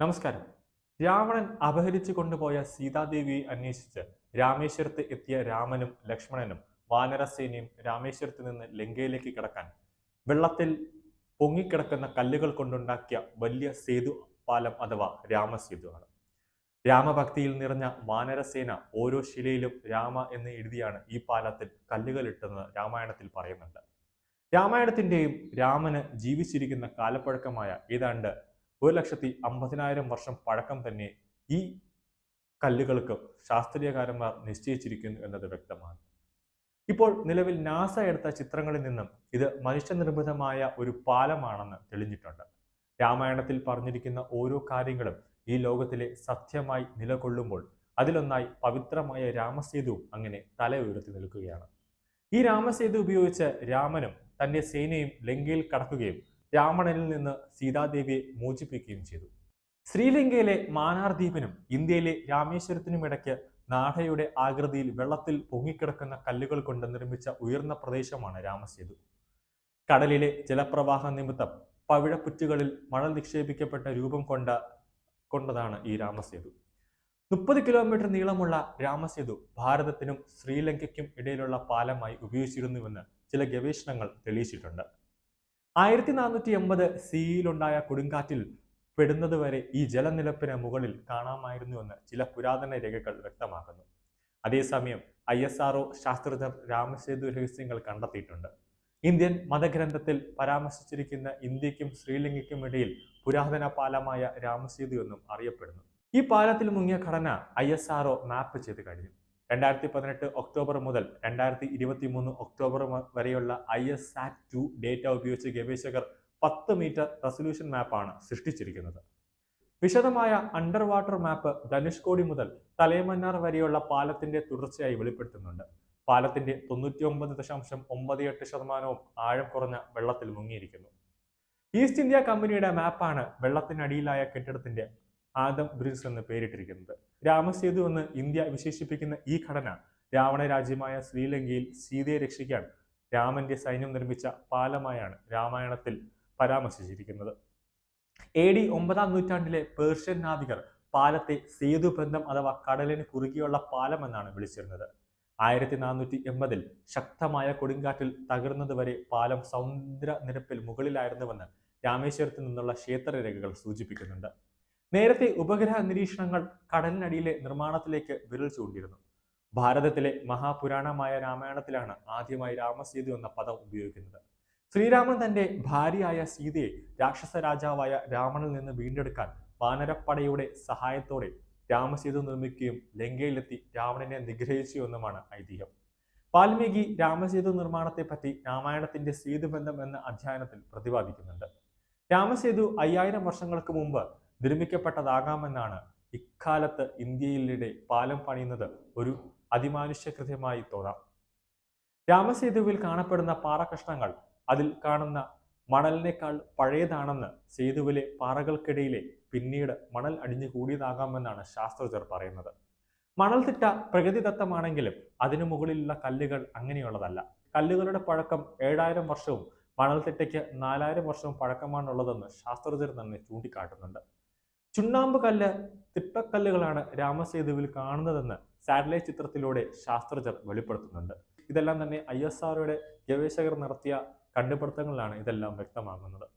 നമസ്കാരം. രാവണൻ അപഹരിച്ചു കൊണ്ടുപോയ സീതാദേവിയെ അന്വേഷിച്ച് രാമേശ്വരത്ത് എത്തിയ രാമനും ലക്ഷ്മണനും വാനരസേനയും രാമേശ്വരത്ത് നിന്ന് ലങ്കയിലേക്ക് കിടക്കാൻ. വെള്ളത്തിൽ പൊങ്ങിക്കിടക്കുന്ന കല്ലുകൾ കൊണ്ടുണ്ടാക്കിയ വലിയ സേതു പാലം അഥവാ രാമസേതു ആണ് രാമഭക്തിയിൽ നിറഞ്ഞ വാനരസേന ഓരോ ശിലയിലും രാമ എന്ന് എഴുതിയാണ് ഈ പാലത്തിൽ കല്ലുകൾ ഇട്ടെന്ന് രാമായണത്തിൽ പറയുന്നുണ്ട്. രാമായണത്തിന്റെയും രാമന് ജീവിച്ചിരിക്കുന്ന കാലപ്പഴക്കമായ ഏതാണ്ട് ഒരു ലക്ഷത്തി അമ്പതിനായിരം വർഷം പഴക്കം തന്നെ ഈ കല്ലുകൾക്ക് ശാസ്ത്രീയകാരന്മാർ നിശ്ചയിച്ചിരിക്കുന്നു എന്നത് വ്യക്തമാണ്. ഇപ്പോൾ നിലവിൽ നാസ എടുത്ത ചിത്രങ്ങളിൽ നിന്നും ഇത് മനുഷ്യനിർമ്മിതമായ ഒരു പാലമാണെന്ന് തെളിഞ്ഞിട്ടുണ്ട്. രാമായണത്തിൽ പറഞ്ഞിരിക്കുന്ന ഓരോ കാര്യങ്ങളും ഈ ലോകത്തിലെ സത്യമായി നിലകൊള്ളുമ്പോൾ അതിലൊന്നായി പവിത്രമായ രാമസേതു അങ്ങനെ തല ഉയർത്തി നിൽക്കുകയാണ്. ഈ രാമസേതു ഉപയോഗിച്ച് രാമനും തന്റെ സേനയും ലങ്കയിൽ കടക്കുകയും രാവണനിൽ നിന്ന് സീതാദേവിയെ മോചിപ്പിക്കുകയും ചെയ്തു. ശ്രീലങ്കയിലെ മാനാർ ദ്വീപിനും ഇന്ത്യയിലെ രാമേശ്വരത്തിനും ഇടയ്ക്ക് നാഹയുടെ ആകൃതിയിൽ വെള്ളത്തിൽ പൊങ്ങിക്കിടക്കുന്ന കല്ലുകൾ കൊണ്ട് നിർമ്മിച്ച ഉയർന്ന പ്രദേശമാണ് രാമസേതു. കടലിലെ ജലപ്രവാഹ നിമിത്തം പവിഴപ്പുറ്റുകളിൽ മണൽ നിക്ഷേപിക്കപ്പെട്ട രൂപം കൊണ്ട കൊണ്ടതാണ് ഈ രാമസേതു. മുപ്പത് കിലോമീറ്റർ നീളമുള്ള രാമസേതു ഭാരതത്തിനും ശ്രീലങ്കയ്ക്കും ഇടയിലുള്ള പാലമായി ഉപയോഗിച്ചിരുന്നുവെന്ന് ചില ഗവേഷണങ്ങൾ തെളിയിച്ചിട്ടുണ്ട്. ആയിരത്തി നാനൂറ്റി എൺപത് സിയിലുണ്ടായ കൊടുങ്കാറ്റിൽ പെടുന്നതുവരെ ഈ ജലനിരപ്പിന് മുകളിൽ കാണാമായിരുന്നു എന്ന് ചില പുരാതന രേഖകൾ വ്യക്തമാക്കുന്നു. അതേസമയം ഐ എസ് ആർഒ ശാസ്ത്രജ്ഞർ രാമസേതു രഹസ്യങ്ങൾ കണ്ടെത്തിയിട്ടുണ്ട്. ഇന്ത്യൻ മതഗ്രന്ഥത്തിൽ പരാമർശിച്ചിരിക്കുന്ന ഇന്ത്യക്കും ശ്രീലങ്കയ്ക്കും ഇടയിൽ പുരാതന പാലമായ രാമസേതു എന്നും അറിയപ്പെടുന്നു. ഈ പാലത്തിൽ മുങ്ങിയ ഘടന ഐ മാപ്പ് ചെയ്ത് കഴിഞ്ഞു. രണ്ടായിരത്തി പതിനെട്ട് ഒക്ടോബർ മുതൽ രണ്ടായിരത്തി ഇരുപത്തി മൂന്ന് ഒക്ടോബർ വരെയുള്ള I S sat two data ഉപയോഗിച്ച് ഗവേഷകർ പത്ത് മീറ്റർ റെസൊല്യൂഷൻ മാപ്പാണ് സൃഷ്ടിച്ചിരിക്കുന്നത്. വിശദമായ അണ്ടർ വാട്ടർ മാപ്പ് ധനുഷ്കോടി മുതൽ തലേമന്നാർ വരെയുള്ള പാലത്തിന്റെ തുടർച്ചയായി വെളിപ്പെടുത്തുന്നുണ്ട്. പാലത്തിന്റെ തൊണ്ണൂറ്റി ദശാംശം ഒമ്പത് എട്ട് ശതമാനവും ആഴം കുറഞ്ഞ വെള്ളത്തിൽ മുങ്ങിയിരിക്കുന്നു. ഈസ്റ്റ് ഇന്ത്യ കമ്പനിയുടെ മാപ്പാണ് വെള്ളത്തിനടിയിലായ കെട്ടിടത്തിന്റെ ആദം ബ്രിൻസ് എന്ന് പേരിട്ടിരിക്കുന്നത്. രാമസേതു എന്ന് ഇന്ത്യ വിശേഷിപ്പിക്കുന്ന ഈ ഘടന രാവണ രാജ്യമായ ശ്രീലങ്കയിൽ സീതയെ രക്ഷിക്കാൻ രാമന്റെ സൈന്യം നിർമ്മിച്ച പാലമായാണ് രാമായണത്തിൽ പരാമർശിച്ചിരിക്കുന്നത്. എ ഡി ഒമ്പതാം നൂറ്റാണ്ടിലെ പേർഷ്യൻ നാവികർ പാലത്തെ സേതുബന്ധം അഥവാ കടലിന് കുറുകിയുള്ള പാലം എന്നാണ് വിളിച്ചിരുന്നത്. ആയിരത്തി നാനൂറ്റി എൺപതിൽ ശക്തമായ കൊടുങ്കാറ്റിൽ തകർന്നതുവരെ പാലം സമുദ്രനിരപ്പിൽ മുകളിലായിരുന്നുവെന്ന് രാമേശ്വരത്ത് നിന്നുള്ള ക്ഷേത്രരേഖകൾ സൂചിപ്പിക്കുന്നുണ്ട്. നേരത്തെ ഉപഗ്രഹ നിരീക്ഷണങ്ങൾ കടലിനടിയിലെ നിർമ്മാണത്തിലേക്ക് വിരൽ ചൂണ്ടിയിരുന്നു. ഭാരതത്തിലെ മഹാപുരാണമായ രാമായണത്തിലാണ് ആദ്യമായി രാമസീതു എന്ന പദം ഉപയോഗിക്കുന്നത്. ശ്രീരാമൻ തന്റെ ഭാര്യയായ സീതയെ രാക്ഷസ രാജാവായ രാവണനിൽ നിന്ന് വീണ്ടെടുക്കാൻ വാനരപ്പടയുടെ സഹായത്തോടെ രാമസീതു നിർമ്മിക്കുകയും ലങ്കയിലെത്തി രാവണനെ നിഗ്രഹിച്ചു എന്നുമാണ് ഐതിഹ്യം. വാൽമീകി രാമസേതു നിർമ്മാണത്തെ പറ്റി രാമായണത്തിന്റെ സേതുബന്ധം എന്ന അധ്യയനത്തിൽ പ്രതിപാദിക്കുന്നുണ്ട്. രാമസേതു അയ്യായിരം വർഷങ്ങൾക്ക് മുമ്പ് നിർമ്മിക്കപ്പെട്ടതാകാമെന്നാണ് ഇക്കാലത്ത് ഇന്ത്യയിലിടെ പാലം പണിയുന്നത് ഒരു അതിമാനുഷ്യകൃത്യമായി തോന്നാം. രാമസേതുവിൽ കാണപ്പെടുന്ന പാറകഷ്ണങ്ങൾ അതിൽ കാണുന്ന മണലിനേക്കാൾ പഴയതാണെന്ന് സേതുവിലെ പാറകൾക്കിടയിലെ പിന്നീട് മണൽ അടിഞ്ഞു കൂടിയതാകാമെന്നാണ് ശാസ്ത്രജ്ഞർ പറയുന്നത്. മണൽത്തിട്ട പ്രകൃതിദത്തമാണെങ്കിലും അതിനു മുകളിലുള്ള കല്ലുകൾ അങ്ങനെയുള്ളതല്ല. കല്ലുകളുടെ പഴക്കം ഏഴായിരം വർഷവും മണൽത്തിട്ടയ്ക്ക് നാലായിരം വർഷവും പഴക്കമാണുള്ളതെന്ന് ശാസ്ത്രജ്ഞർ തന്നെ ചൂണ്ടിക്കാട്ടുന്നുണ്ട്. ചുണ്ണാമ്പ് കല്ല് തിട്ടക്കല്ലുകളാണ് രാമസേതുവിൽ കാണുന്നതെന്ന് സാറ്റലൈറ്റ് ചിത്രത്തിലൂടെ ശാസ്ത്രജ്ഞർ വെളിപ്പെടുത്തുന്നുണ്ട്. ഇതെല്ലാം തന്നെ ഐ എസ് ആർഒയുടെ ഗവേഷകർ നടത്തിയ കണ്ടുപിടുത്തങ്ങളിലാണ് ഇതെല്ലാം വ്യക്തമാകുന്നത്.